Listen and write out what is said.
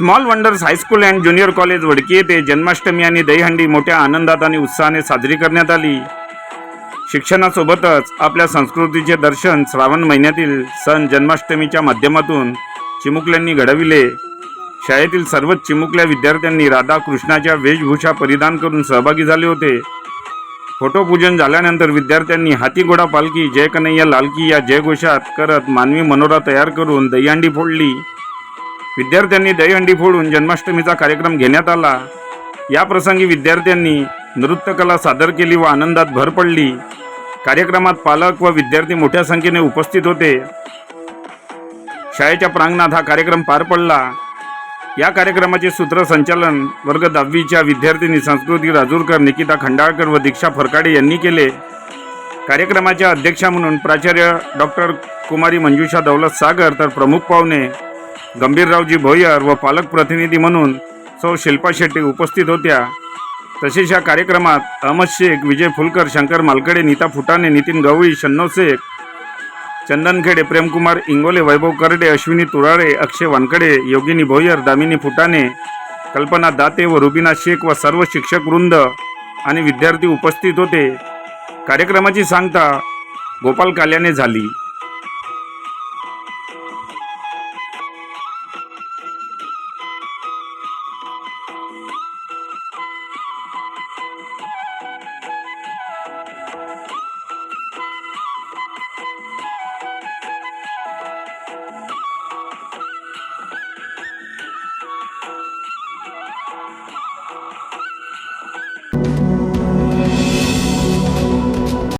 Small wonders high school and junior college Wadki येथे जन्माष्टमी आणि दहीहंडी मोठ्या आनंदात आणि उत्साहाने साजरी करण्यात आली. शिक्षणासोबतच आपल्या संस्कृतीचे दर्शन श्रावण महिन्यातील सण जन्माष्टमीच्या माध्यमातून चिमुकल्यांनी घडविले. शाळेतील सर्वच चिमुकल्या विद्यार्थ्यांनी राधाकृष्णाच्या वेशभूषा परिधान करून सहभागी झाले होते. फोटोपूजन झाल्यानंतर विद्यार्थ्यांनी हातीघोडा पालखी जय कन्हैया लालकी या जयघोषात करत मानवी मनोरा तयार करून दहीहंडी फोडली. विद्यार्थ्यांनी दहीहंडी फोडून जन्माष्टमीचा कार्यक्रम घेण्यात आला. या प्रसंगी विद्यार्थ्यांनी नृत्यकला सादर केली व आनंदात भर पडली. कार्यक्रमात पालक व विद्यार्थी मोठ्या संख्येने उपस्थित होते. शाळेच्या प्रांगणात हा कार्यक्रम पार पडला. या कार्यक्रमाचे सूत्रसंचालन वर्ग दहावीच्या विद्यार्थिनी संस्कृती राजूरकर निकिता खंडाळकर व दीक्षा फरकाडे यांनी केले. कार्यक्रमाच्या अध्यक्षा म्हणून प्राचार्य डॉक्टर कुमारी मंजुषा दौलत सागर तर प्रमुख पाहुणे गंभीररावजी भोयर व पालक प्रतिनिधी म्हणून सौ शिल्पा शेट्टी उपस्थित होत्या. तसेच या कार्यक्रमात अहमद शेख विजय फुलकर शंकर मालकडे नीता फुटाणे नितीन गवळी शन्नो शेख चंदनखेडे प्रेमकुमार इंगोले वैभव करडे अश्विनी तुराळे अक्षय वानकडे योगिनी भोयर दामिनी फुटाणे कल्पना दाते व रुबिना शेख व सर्व शिक्षक वृंद आणि विद्यार्थी उपस्थित होते. कार्यक्रमाची सांगता गोपाल काल्याने झाली.